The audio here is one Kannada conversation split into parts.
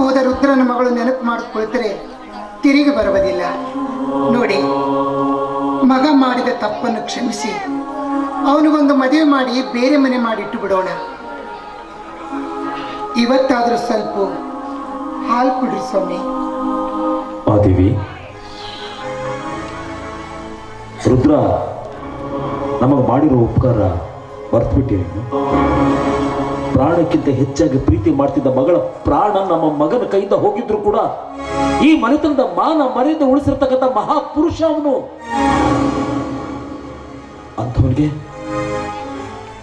ಹೋದ ರುದ್ರನ ಮಗಳು ನೆನಪು ಮಾಡಿಕೊಳ್ತಾರೆ ತಿರುಗಿ ಬರುವುದಿಲ್ಲ. ನೋಡಿ, ಮಗ ಮಾಡಿದ ತಪ್ಪನ್ನು ಕ್ಷಮಿಸಿ. ಅವನಿಗೊಂದು ಮದುವೆ ಮಾಡಿ ಬೇರೆ ಮನೆ ಮಾಡಿಟ್ಟು ಬಿಡೋಣ. ಇವತ್ತಾದರೂ ಸ್ವಲ್ಪ ಹಾಲು ಕುಡ್ರಿ ಸ್ವಾಮಿ. ಮಾದೇವಿ ರುದ್ರ, ನಮಗೆ ಮಾಡಿರೋ ಉಪಕಾರ ಮರ್ತ್ಬಿಟ್ಟಿರಿ. ಪ್ರಾಣಕ್ಕಿಂತ ಹೆಚ್ಚಾಗಿ ಪ್ರೀತಿ ಮಾಡ್ತಿದ್ದ ಮಗಳ ಪ್ರಾಣ ನಮ್ಮ ಮಗನ ಕೈಯಿಂದ ಹೋಗಿದ್ರು ಕೂಡ ಈ ಮನೆತನದ ಮಾನ ಮರ್ಯಾದೆ ಉಳಿಸಿರ್ತಕ್ಕಂಥ ಮಹಾಪುರುಷ ಅವನು. ಅಂಥವನಿಗೆ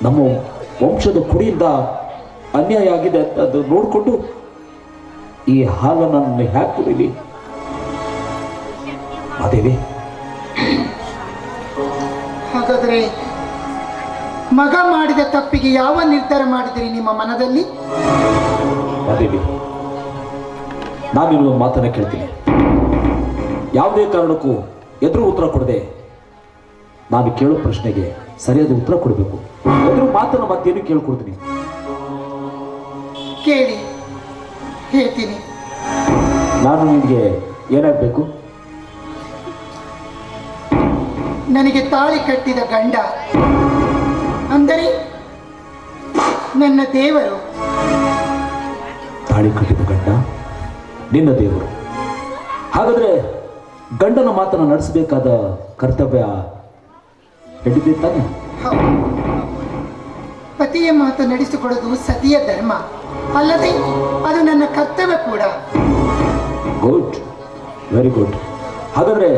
ನಮ್ಮ ವಂಶದ ಕುಡಿಯಿಂದ ಅನ್ಯಾಯ ಆಗಿದೆ ಅಂತ ಅದು ನೋಡಿಕೊಂಡು ಈ ಹಾಲನ್ನು ನಾನು ಹ್ಯಾಕ್ ಕುಡೀಲಿ ಅದೇವಿ ಹಾಗಾದರೆ ಮಗ ಮಾಡಿದ ತಪ್ಪಿಗೆ ಯಾವ ನಿರ್ಧಾರ ಮಾಡಿದಿರಿ ನಿಮ್ಮ ಮನದಲ್ಲಿ? ಮಾದೇವಿ ನಾನು ಮಾತನ್ನ ಕೇಳ್ತೀನಿ. ಯಾವುದೇ ಕಾರಣಕ್ಕೂ ಎದುರು ಉತ್ತರ ಕೊಡದೆ ನಾನು ಕೇಳೋ ಪ್ರಶ್ನೆಗೆ ಸರಿಯಾದ ಉತ್ತರ ಕೊಡಬೇಕು. ಎದುರು ಮಾತನ್ನ ಮತ್ತೇನು ಕೇಳ್ಕೊಡ್ತೀನಿ? ಕೇಳಿ ಹೇಳ್ತೀನಿ. ನಾನು ನಿಮಗೆ ಏನಾಗಬೇಕು? ನನಗೆ ತಾಳಿ ಕಟ್ಟಿದ ಗಂಡ. ಅಂದರೆ ನನ್ನ ದೇವರು. ತಾಳಿ ಕಟ್ಟಿದ ಗಂಡ ನಿನ್ನ ದೇವರು. ಹಾಗಾದ್ರೆ ಗಂಡನ ಮಾತನ್ನು ನಡೆಸಬೇಕಾದ ಕರ್ತವ್ಯ ಹಿಡಿದೆ ತಾನೆ. ಪತಿಯ ಮಾತು ನಡೆಸಿಕೊಡೋದು ಸತಿಯ ಧರ್ಮ. ಅಲ್ಲದೆ ಅದು ನನ್ನ ಕರ್ತವ್ಯ ಕೂಡ. ಗುಡ್ ವೆರಿ ಗುಡ್ ಹಾಗಾದ್ರೆ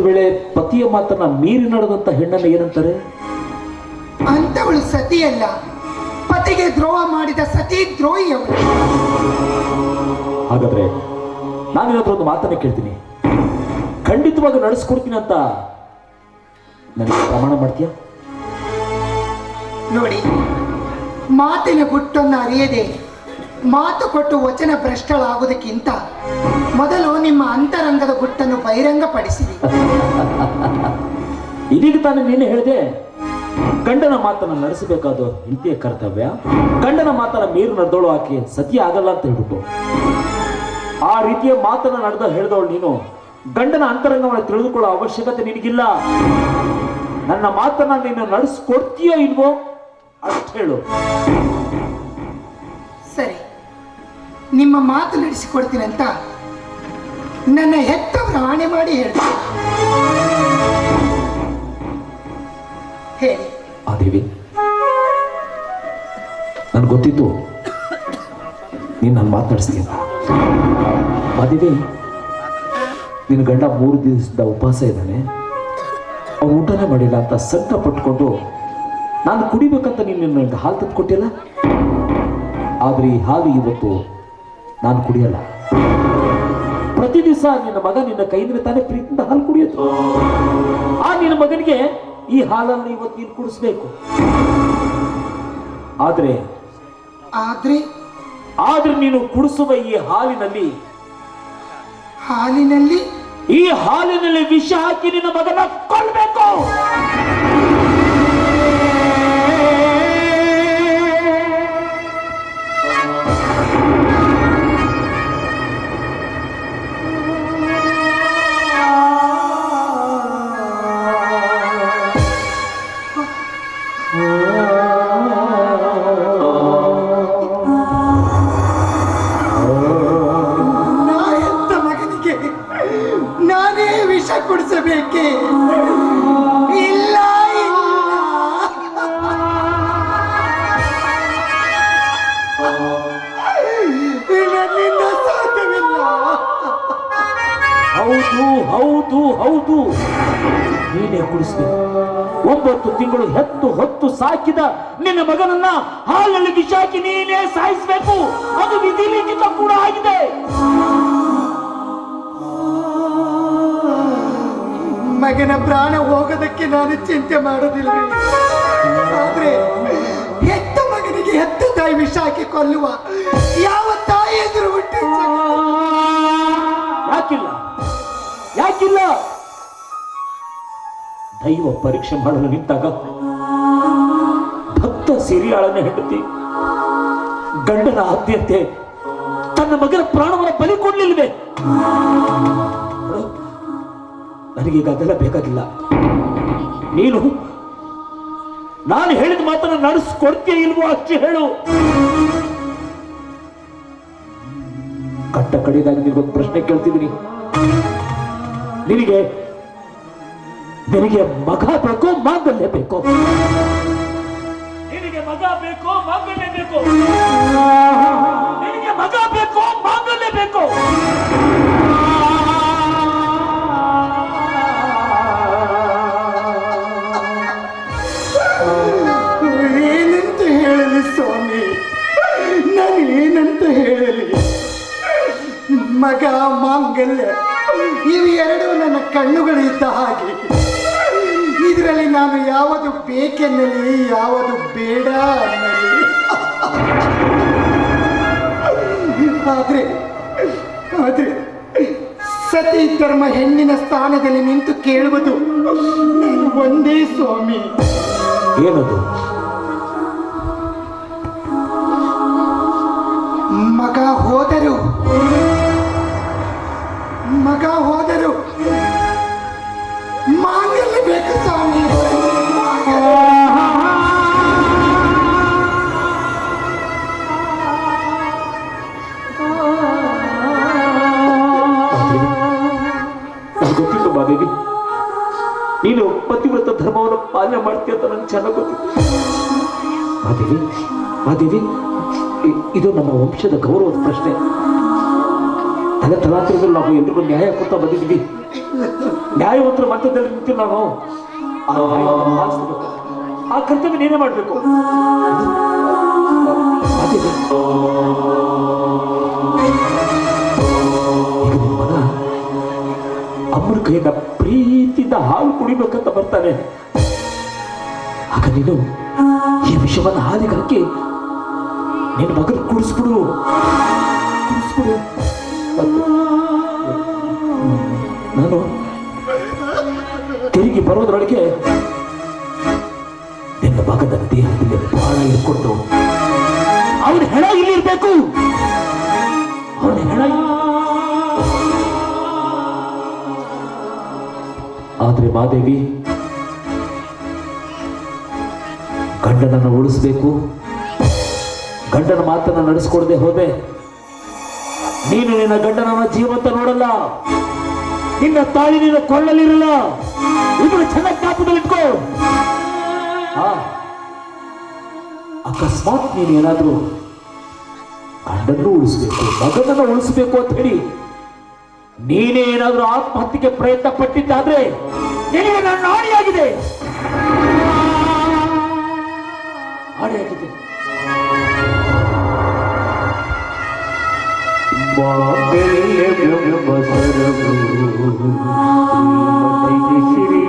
ಒಂದು ವೇಳೆ ಪತಿಯ ಮಾತನ್ನ ಮೀರಿ ನಡೆದಂತ ಹೆಣ್ಣನ್ನು ಏನಂತಾರೆ? ಅಂತವಳು ಸತಿಯಲ್ಲ. ಪತಿಗೆ ದ್ರೋಹ ಮಾಡಿದ ಸತಿ ದ್ರೋಹಿ ಅವಳು ಹಾಗಾದ್ರೆ ನಾನೇನಾದ್ರೂ ಒಂದು ಮಾತನ್ನ ಕೇಳ್ತೀನಿ. ಖಂಡಿತವಾಗಿ ನಡೆಸ್ಕೊಡ್ತೀನಿ ಅಂತ ನನಗೆ ಪ್ರಮಾಣ ಮಾಡ್ತೀಯ? ನೋಡಿ ಮಾತಿನ ಗುಟ್ಟನ್ನು ಅರಿಯದೆ ಮಾತು ಕೊಟ್ಟು ವಚನ ಭ್ರಷ್ಟಳಾಗುವುದಕ್ಕಿಂತ ಮೊದಲು ನಿಮ್ಮ ಅಂತರಂಗದ ಗುಟ್ಟನ್ನು ಬಹಿರಂಗಪಡಿಸಿರಿ. ಇದೀಗ ತಾನೇ ನೀನು ಹೇಳಿದೆ ಗಂಡನ ಮಾತನ್ನು ನಡೆಸಬೇಕಾದ ಇಂತಿಯ ಕರ್ತವ್ಯ ಗಂಡನ ಮಾತನ್ನ ಮೀರು ನಡೆದೋಳು ಆಕೆ ಸತಿ ಆಗಲ್ಲ ಅಂತ ಹೇಳ್ಬಿಟ್ಟು. ಆ ರೀತಿಯ ಮಾತನ್ನ ನಡೆದ ಹೇಳಿದವಳು ನೀನು ಗಂಡನ ಅಂತರಂಗವನ್ನು ತಿಳಿದುಕೊಳ್ಳೋ ಅವಶ್ಯಕತೆ ನಿನಗಿಲ್ಲ. ನನ್ನ ಮಾತನ್ನ ನೀನು ನಡೆಸ್ಕೊಡ್ತೀಯೋ ಇಲ್ವೋ ಅಷ್ಟು ಹೇಳು. ಸರಿ. ನಿಮ್ಮ ಮಾತು ನಡೆಸಿಕೊಡ್ತೀನಿ ಅಂತ ನನ್ನ ಹೆತ್ತವರ ಆಣೆ ಮಾಡಿ ಹೇಳ್ತೀನಿ ಹೇಳಿ. ಆ ಗೊತ್ತಿತ್ತು ನೀನು ನನ್ನ ಮಾತನಾಡಿಸ್ತೀನಿ ಮಾದೇವಿ ನಿನ್ನ ಗಂಡ ಮೂರು ದಿವಸದ ಉಪವಾಸ ಇದ್ದಾನೆ. ಅವ್ನು ಊಟನೇ ಮಾಡಿಲ್ಲ ಅಂತ ಸಂಕಟ ಪಟ್ಕೊಂಡು ನಾನು ಕುಡಿಬೇಕಂತ ನೀನು ನನಗೆ ಹಾಲು ತಂದು ಕೊಟ್ಟಿಲ್ಲ ಆದರೆ ಈ ಹಾಲು ಇವತ್ತು ನಾನು ಕುಡಿಯಲ್ಲ. ಪ್ರತಿ ದಿವಸ ನಿನ್ನ ಮಗ ನಿನ್ನ ಕೈಯಿಂದ ತಾನೇ ಪ್ರೀತಿಯಿಂದ ಹಾಲು ಕುಡಿಯೋದು. ಆ ನಿನ್ನ ಮಗನಿಗೆ ಈ ಹಾಲನ್ನು ಇವತ್ತು ನೀನು ಕುಡಿಸ್ಬೇಕು. ಆದ್ರೆ ಆದ್ರೆ ಆದ್ರೆ ನೀನು ಕುಡಿಸುವ ಈ ಹಾಲಿನಲ್ಲಿ ಹಾಲಿನಲ್ಲಿ ಈ ಹಾಲಿನಲ್ಲಿ ವಿಷ ಹಾಕಿ ನಿನ್ನ ಮಗನ ಕೊಲ್ಬೇಕು ನನ್ನಿಂದ ಸಾಧ್ಯವಿಲ್ಲ. ಹೌದು ಹೌದು ಹೌದು. ನೀನೇ ಕುಡಿಸ್ಬೇಕು ಒಂಬತ್ತು ತಿಂಗಳು ಹೆತ್ತು ಹೊತ್ತು ಸಾಕಿದ ನಿನ್ನ ಮಗನನ್ನ ಹಾಲಲ್ಲಿ ಬಿಸಾಕಿ ನೀನೇ ಸಾಯಿಸಬೇಕು. ಅದು ವಿಧಿಲಿಖಿತ ಕೂಡ ಆಗಿದೆ. ಮಗನ ಪ್ರಾಣ ಹೋಗೋದಕ್ಕೆ ನಾನು ಚಿಂತೆ ಮಾಡೋದಿಲ್ಲ. ಆದ್ರೆ ಹೆತ್ತ ತಾಯಿ ವಿಷ ಹಾಕಿ ಕೊಲ್ಲುವ. ಯಾವ ತಾಯಿ ಎದುರು ಬಿಟ್ಟು ಯಾಕಿಲ್ಲ? ಯಾಕಿಲ್ಲ? ದೈವ ಪರೀಕ್ಷೆ ಮಾಡಲು ನಿಂತಾಗ ಭಕ್ತ ಸಿರಿಯಾಳನ್ನ ಹೆಂಡತಿ, ಗಂಡನ ಆದ್ಯತೆ, ತನ್ನ ಮಗನ ಪ್ರಾಣವನ್ನು ಬಲಿ ಕೊಡ್ಲಿಲ್ವೇ? ನನಗೀಗ ಅದೆಲ್ಲ ಬೇಕಾಗಿಲ್ಲ. ನೀನು ನಾನು ಹೇಳಿದ ಮಾತನ್ನ ನಡೆಸ್ಕೊಡ್ತೀಯ ಇಲ್ವೋ ಅಷ್ಟೇ ಹೇಳು. ಕಟ್ಟ ಕಡೆಯದಾಗಿ ನಿನಗೊಂದು ಪ್ರಶ್ನೆ ಕೇಳ್ತಿದ್ದೀನಿ. ನಿನಗೆ ನಿನಗೆ ಮಗ ಬೇಕು ಮಾಂಗಲ್ಯ ಬೇಕು? ನಿನಗೆ ಮಗ ಬೇಕು ಮಾಂಗಲ್ಯ ಬೇಕು? ನಿನಗೆ ಮಗ ಬೇಕು ಮಾಂಗಲ್ಯ ಬೇಕು? ಮಗ ಮಾಂಗಲ್ಯ ಇವು ಎರಡು ನನ್ನ ಕಣ್ಣುಗಳಿದ್ದ ಹಾಗೆ. ಇದರಲ್ಲಿ ನಾನು ಯಾವುದು ಬೇಕೆನ್ನಲಿ ಯಾವುದು ಬೇಡ ಅನ್ನಲಿ. ಆದರೆ ಆದ್ರೆ ಸತಿ ಧರ್ಮ ಹೆಣ್ಣಿನ ಸ್ಥಾನದಲ್ಲಿ ನಿಂತು ಕೇಳುವುದು ಒಂದೇ ಸ್ವಾಮಿ. ಏನದು? ಮಗ ಹೋದರು. ಮಗ ಹೋದರು. ಮಾಂಗಲ್ಯ ಬೇಕು ಸ್ವಾಮಿ. ಗೊತ್ತಿತ್ತು ಮಾದೇವಿ? ನೀನು ಪತಿವ್ರತ ಧರ್ಮವನ್ನು ಪಾಲನೆ ಮಾಡ್ತೀಯ ಅಂತ ನನಗೆ ಚೆನ್ನಾಗಿ ಗೊತ್ತಿತ್ತು. ಮಾದೇವಿ ಮಾದೇವಿ ಇದು ನಮ್ಮ ವಂಶದ ಗೌರವದ ಪ್ರಶ್ನೆ. ತಲೆ ತಲಾಂತರದಲ್ಲಿ ನಾವು ಎಲ್ರಿಗೂ ನ್ಯಾಯ ಕೊಡ್ತಾ ಬಂದಿದ್ವಿ ನ್ಯಾಯವಂತರ ಮಟ್ಟದಲ್ಲಿ ನಿಂತು ನಾವು. ಆ. ಕರ್ತವ್ಯ ನೀನೇ ಮಾಡಬೇಕು. ಅಮ್ಮನ ಕೈಯಿಂದ ಪ್ರೀತಿಯಿಂದ ಹಾಲು ಕುಡಿಬೇಕಂತ ಬರ್ತಾನೆ. ಆಗ ನೀನು ಈ ವಿಷಯವನ್ನು ಹಾಲಿಗೆ ಹಾಕಿ ನಿನ್ನ ಮಗನ ಕುಡಿಸ್ಬಿಡು. ಕುಡಿಸ್ಬಿಡು. ನಾನು ತಿರುಗಿ ಬರೋದ್ರೊಳಗೆ ನಿನ್ನ ಮಗನ ದೇಹದಲ್ಲಿ ಬಹಳ ಇಟ್ಕೊಂಡು ಅವನ ಹೆಣ ಇಲ್ಲಿರ್ಬೇಕು ಅವನ ಹೆಣ ಆದ್ರೆ ಮಾದೇವಿ, ಗಂಡನನ್ನು ಉಳಿಸ್ಬೇಕು. ಗಂಡನ ಮಾತನ್ನ ನಡೆಸ್ಕೊಡದೆ ಹೋದೆ. ನೀನು ನಿನ್ನ ಗಂಡನನ್ನ ಜೀವಂತ ನೋಡಲ್ಲ. ನಿನ್ನ ತಾಯಿ ನಿನ್ನ ಕೊಳ್ಳಲಿರಲ್ಲ. ಇಬ್ಬರು ಚೆನ್ನಾಗಿ ಜ್ಞಾಪಕದಲ್ಲಿಟ್ಕೋ ಅಕಸ್ಮಾತ್ ನೀನು ಏನಾದ್ರು ಗಂಡನ್ನು ಉಳಿಸ್ಬೇಕು, ಮಗನನ್ನು ಉಳಿಸ್ಬೇಕು ಅಂತ ಹೇಳಿ ನೀನೇ ಏನಾದರೂ ಆತ್ಮಹತ್ಯೆಗೆ ಪ್ರಯತ್ನ ಪಟ್ಟಿದ್ದಾದ್ರೆ ನಿನಗೆ ನನ್ನ ಆಡಿಯಾಗಿದೆ ಆಣಿಯಾಗಿದೆ ಮೆಚ್ಚಿದೆ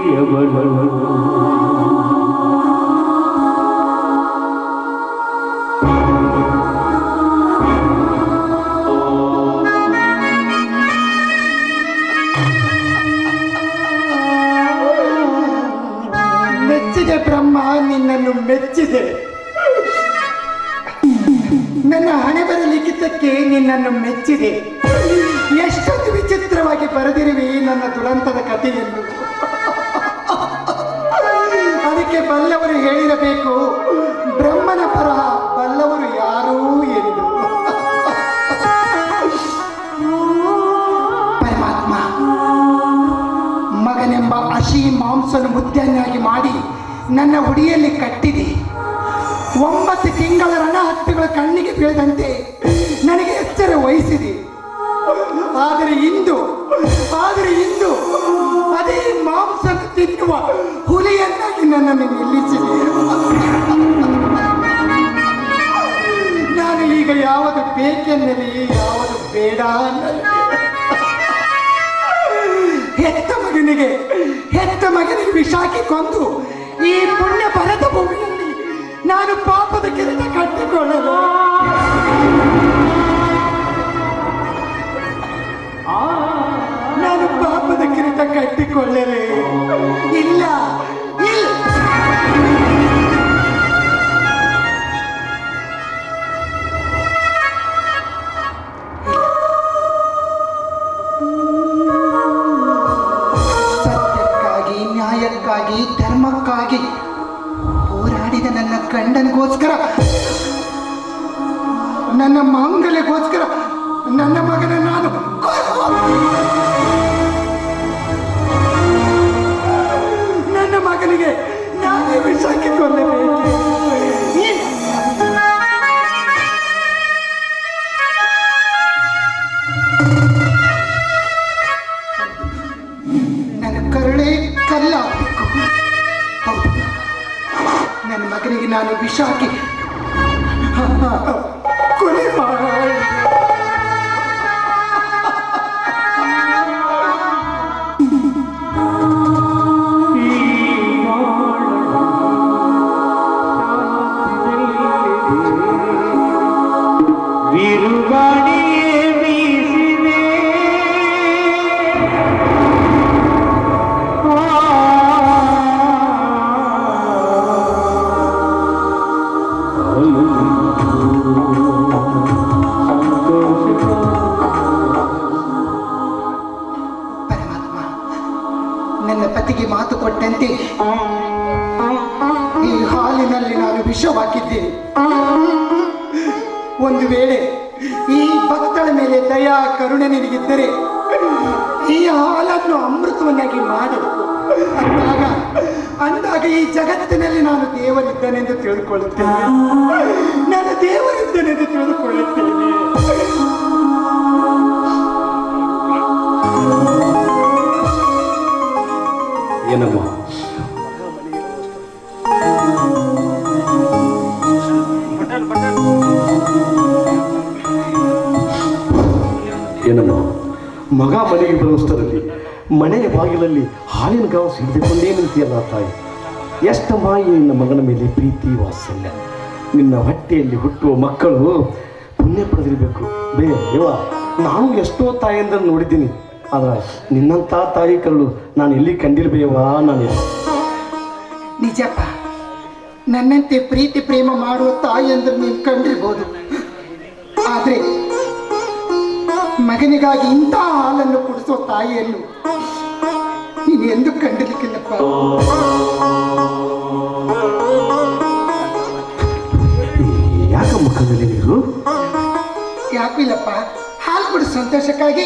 ನಿನ್ನನ್ನು ಮೆಚ್ಚಿದೆ. ಎಷ್ಟೊಂದು ವಿಚಿತ್ರವಾಗಿ ಬರೆದಿರುವೆ ನನ್ನ ದುರಂತದ ಕಥೆಯನ್ನು. ಅದಕ್ಕೆ ಬಲ್ಲವರು ಹೇಳಿರಬೇಕು, ಬ್ರಹ್ಮನ ಪರ ಬಲ್ಲವರು ಯಾರೂ ಎಂದು. ಪರಮಾತ್ಮ, ಮಗನೆಂಬ ಹಸಿ ಮಾಂಸನ ಮುದ್ದೆಯನ್ನಾಗಿ ಮಾಡಿ ನನ್ನ ಉಡಿಯಲ್ಲಿ ಕಟ್ಟಿದೆ. ಒಂಬತ್ತು ತಿಂಗಳ ರಣಹತ್ತುಗಳ ಕಣ್ಣಿಗೆ ಬೀಳದಂತೆ ನನಗೆ ವಹಿಸಿದೆ ಆದರೆ ಇಂದು ಆದರೆ ಇಂದು ಅದೇ ಮಾಂಸ ತಿನ್ನುವ ಹುಲಿಯನ್ನಾಗಿ ನನ್ನನ್ನು ನಿಲ್ಲಿಸಿದೆ ನಾನು ಈಗ ಯಾವುದು ಬೇಕೆನ್ನಲಿ, ಯಾವುದು ಬೇಡ ಹೆತ್ತ ಮಗನಿಗೆ ಹೆತ್ತ ಮಗನಿಗೆ ವಿಷಾಕಿ ಕೊಂದು ಈ ಪುಣ್ಯ ಭರತ ಭೂಮಿಯಲ್ಲಿ ನಾನು ಪಾಪದ ಕೆಲಸ ಕಟ್ಟಿಕೊಳ್ಳಲು ಇಲ್ಲ ಇಲ್ಲ. কুরবানি ಈ ಭಕ್ತಳ ಮೇಲೆ ದಯಾ, ಕರುಣೆ ನಿನಗಿದ್ದರೆ ಈ ಹಾಲನ್ನು ಅಮೃತವನ್ನಾಗಿ ಮಾಡು ಅಂದಾಗ ಅಂದಾಗ ಈ ಜಗತ್ತಿನಲ್ಲಿ ನಾನು ದೇವರಿದ್ದೇನೆಂದು ತಿಳಿದುಕೊಳ್ಳುತ್ತೇನೆ ನಾನು ದೇವರಿದ್ದೇನೆಂದು ತಿಳಿದುಕೊಳ್ಳುತ್ತೇನೆ ಏನಮ್ಮ? ಏನಮ್ಮ ಮಗ ಮನೆಗೆ ಬರುವಷ್ಟರಲ್ಲಿ ಮನೆಯ ಬಾಗಿಲಲ್ಲಿ ಹಾಲಿನ ಗಾಸು ಹಿಡಿದುಕೊಂಡೇ ನಿಂತಿಯಲ್ಲ ತಾಯಿ. ಎಷ್ಟು ಮಾಯಿ ನಿನ್ನ ಮಗನ ಮೇಲೆ ಪ್ರೀತಿ ವಾತ್ಸಲ್ಯ. ನಿನ್ನ ಹೊಟ್ಟೆಯಲ್ಲಿ ಹುಟ್ಟುವ ಮಕ್ಕಳು ಪುಣ್ಯ ಪಡೆದಿರಬೇಕು. ಬೇ ಇವ ನಾನು ಎಷ್ಟೋ ತಾಯಿಯಿಂದ ನೋಡಿದ್ದೀನಿ. ಆದ್ರೆ ನಿನ್ನಂಥ ತಾಯಿ ಕರಳು ನಾನು ಎಲ್ಲಿ ಕಂಡಿರ್ಬೇವಾ ನಾನು. ನಿಜಪ್ಪ, ನನ್ನಂತೆ ಪ್ರೀತಿ ಪ್ರೇಮ ಮಾಡುವ ತಾಯಿ ಅಂದ್ರೆ ನೀವು ಕಂಡಿರ್ಬೋದು. ಆದ್ರೆ ಮಗನಿಗಾಗಿ ಇಂಥ ಹಾಲನ್ನು ಕುಡಿಸೋ ತಾಯಿಯನ್ನು ನೀನು ಎಂದು ಕಂಡಿರ್ಲಿಕ್ಕಿಲ್ಲಪ್ಪ ಯಾಕ ಮುಖದಲ್ಲಿ ನೀರು ಯಾಕಿಲ್ಲಪ್ಪ ಹಾಲು ಕುಡಿಸೋ ಸಂತೋಷಕ್ಕಾಗಿ.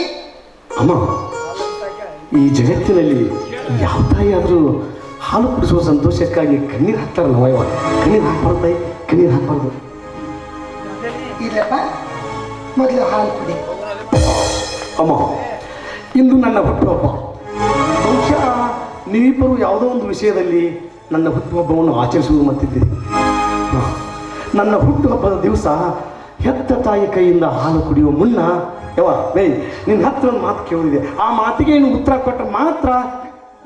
ಅಮ್ಮ ಈ ಜಗತ್ತಿನಲ್ಲಿ ಯಾವ ತಾಯಿ ಆದರೂ ಹಾಲು ಕುಡಿಸುವ ಸಂತೋಷಕ್ಕಾಗಿ ಕಣ್ಣೀರು ಹಾಕ್ತಾರೆ ನವಯವ ಕಣ್ಣೀರು ಹಾಕ್ಬಾರ್ದು ತಾಯಿ ಕಣ್ಣೀರು ಹಾಕ್ಬಾರ್ದು. ಇಲ್ಲಪ್ಪ ಮೊದಲು ಹಾಲು ಕುಡಿ. ಅಮ್ಮ, ಇಂದು ನನ್ನ ಹುಟ್ಟುಹಬ್ಬ. ಬಹುಶಃ ನೀವಿಬ್ಬರು ಯಾವುದೋ ಒಂದು ವಿಷಯದಲ್ಲಿ ನನ್ನ ಹುಟ್ಟುಹಬ್ಬವನ್ನು ಆಚರಿಸುವುದು ಮತ್ತಿದ್ದೀರಿ. ನನ್ನ ಹುಟ್ಟುಹಬ್ಬದ ದಿವಸ ಹೆತ್ತ ತಾಯಿ ಕೈಯಿಂದ ಹಾಲು ಕುಡಿಯುವ ಮುನ್ನ ಯಾವ ಬೇಯ್, ನಿನ್ನ ಹತ್ರ ಒಂದು ಮಾತು ಕೇಳಿದೆ. ಆ ಮಾತಿಗೆ ನೀನು ಉತ್ತರ ಕೊಟ್ಟರೆ ಮಾತ್ರ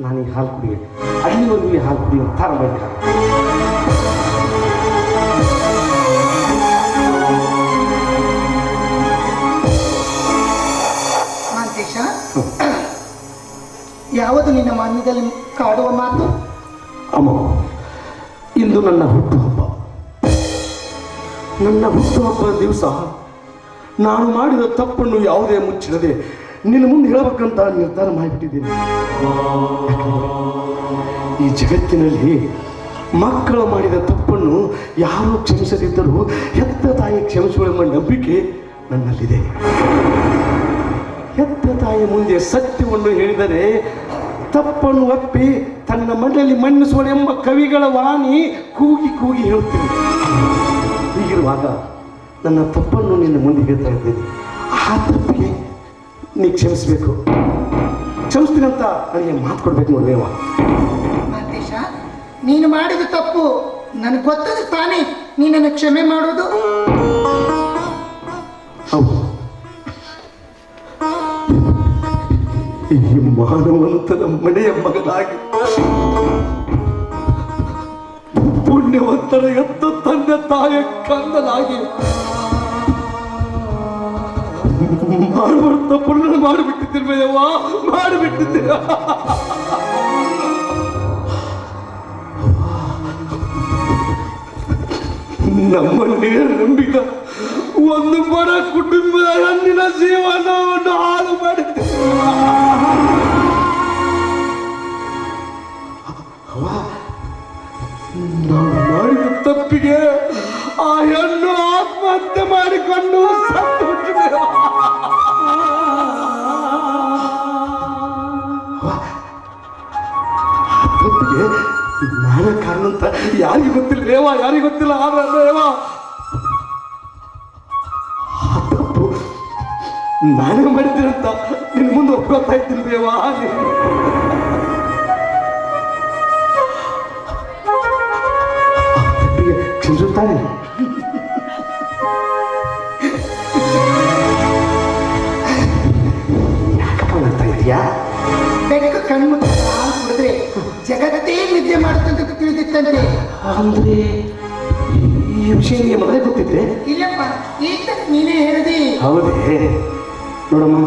ನಾನು ಈ ಹಾಲು ಕುಡಿಯೋದು ಅಲ್ಲಿವರೆಗೂ ಹಾಲು ಕುಡಿಯೋ ಥರ ಮಾಂತೇಶ ಯಾವುದು ನಿನ್ನ ಮನದಲ್ಲಿ ಕಾಡುವ ಮಾತು? ಅಮ್ಮ, ಇಂದು ನನ್ನ ಹುಟ್ಟುಹಬ್ಬ ನನ್ನ ಹುಟ್ಟುಹಬ್ಬದ ದಿವಸ ನಾನು ಮಾಡಿದ ತಪ್ಪನ್ನು ಯಾವುದೇ ಮುಚ್ಚಿಡದೆ ನಿನ್ನ ಮುಂದೆ ಹೇಳಬೇಕಂತ ನಿರ್ಧಾರ ಮಾಡಿಬಿಟ್ಟಿದ್ದೀನಿ. ಈ ಜಗತ್ತಿನಲ್ಲಿ ಮಕ್ಕಳು ಮಾಡಿದ ತಪ್ಪನ್ನು ಯಾರು ಕ್ಷಮಿಸದಿದ್ದರೂ ಹೆತ್ತ ತಾಯಿ ಕ್ಷಮಿಸುವ ನಂಬಿಕೆ ನನ್ನಲ್ಲಿದೆ. ಹೆತ್ತ ತಾಯಿ ಮುಂದೆ ಸತ್ಯವನ್ನು ಹೇಳಿದರೆ ತಪ್ಪನ್ನು ಒಪ್ಪಿ ತನ್ನ ಮನೆಯಲ್ಲಿ ಮನ್ನಿಸುವಳು ಎಂಬ ಕವಿಗಳ ವಾಣಿ ಕೂಗಿ ಕೂಗಿ ಹೇಳ್ತೀನಿ. ಹೀಗಿರುವಾಗ ನನ್ನ ತಪ್ಪನ್ನು ನಿನ್ನ ಮುಂದೆ ಹೇಳ್ತಾ ಇದ್ದೀನಿ. ಆ ತಪ್ಪಿಗೆ ನೀ ಕ್ಷಮಿಸಬೇಕು. ಕ್ಷಮಿಸ್ತೀನಂತ ನನಗೆ ಮಾತು ಕೊಡ್ಬೇಕು ನೋಡೇವ ಮಾಂತೇಶ ನೀನು ಮಾಡಿದ ತಪ್ಪು ನನಗೆ ಗೊತ್ತದ ತಾನೇ ನೀನನ್ನು ಕ್ಷಮೆ ಮಾಡೋದು? ಈ ಮಾನವಂತನ ಮನೆಯ ಮಗನಾಗಿ ಪುಣ್ಯವಂತರ ಎತ್ತ ತಂದೆ ತಾಯ ಕಂದನಾಗಿ ಮಾಡುವ ಪುಣ್ಯ ಮಾಡಿಬಿಟ್ಟಿದ್ದಿರ್ಬೇಯವ್ವ ಮಾಡಿಬಿಟ್ಟಿದ್ದೀರ ನಮ್ಮನ್ನೇ ನಂಬಿದ ಒಂದು ಬಡ ಕುಟುಂಬದ ಹಣ್ಣಿನ ಜೀವನವನ್ನು ಹಾಳು ಮಾಡಿದ್ದೆ ನಾವು ಮಾಡಿದ ತಪ್ಪಿಗೆ ಆ ಹೆಣ್ಣು ಆತ್ಮಹತ್ಯೆ ಮಾಡಿಕೊಂಡು ಸತ್ತು ಬಿಟ್ಟಿದೆ ತಪ್ಪಿಗೆ ನಾನೇ ಕಾರಣ ಅಂತ ಯಾರಿಗೂ ಗೊತ್ತಿಲ್ಲ. ರೇವ ಯಾರಿಗೂ ಗೊತ್ತಿಲ್ಲ ನಾನೇ ಮಾಡಿದ್ದೀರಂತ ಮುಂದೆ ಒಪ್ಕೋತಾ ಇದ್ದೀನಿ ದೇವ. ಕ್ಷಮಿಸುತ್ತಾನೆ ಯಾಕಪ್ಪ ಇದೆಯಾ ಹಾಲು ಕುಡಿದ್ರೆ ಜಗತ್ತೇ ನಿದ್ದೆ ಮಾಡುತ್ತಂತ ತಿಳಿದಿತ್ತಂತೆ. ಅಂದ್ರೆ ಈ ವಿಷಯ ನಿಮಗೆ ಮೊದಲೇ ಗೊತ್ತಿದ್ದೆ ಇಲ್ಲಪ್ಪ ಈಗ ನೀನೇ ಹೇಳಿದೆ. ಹೌದೇ. ನೋಡಮ್ಮ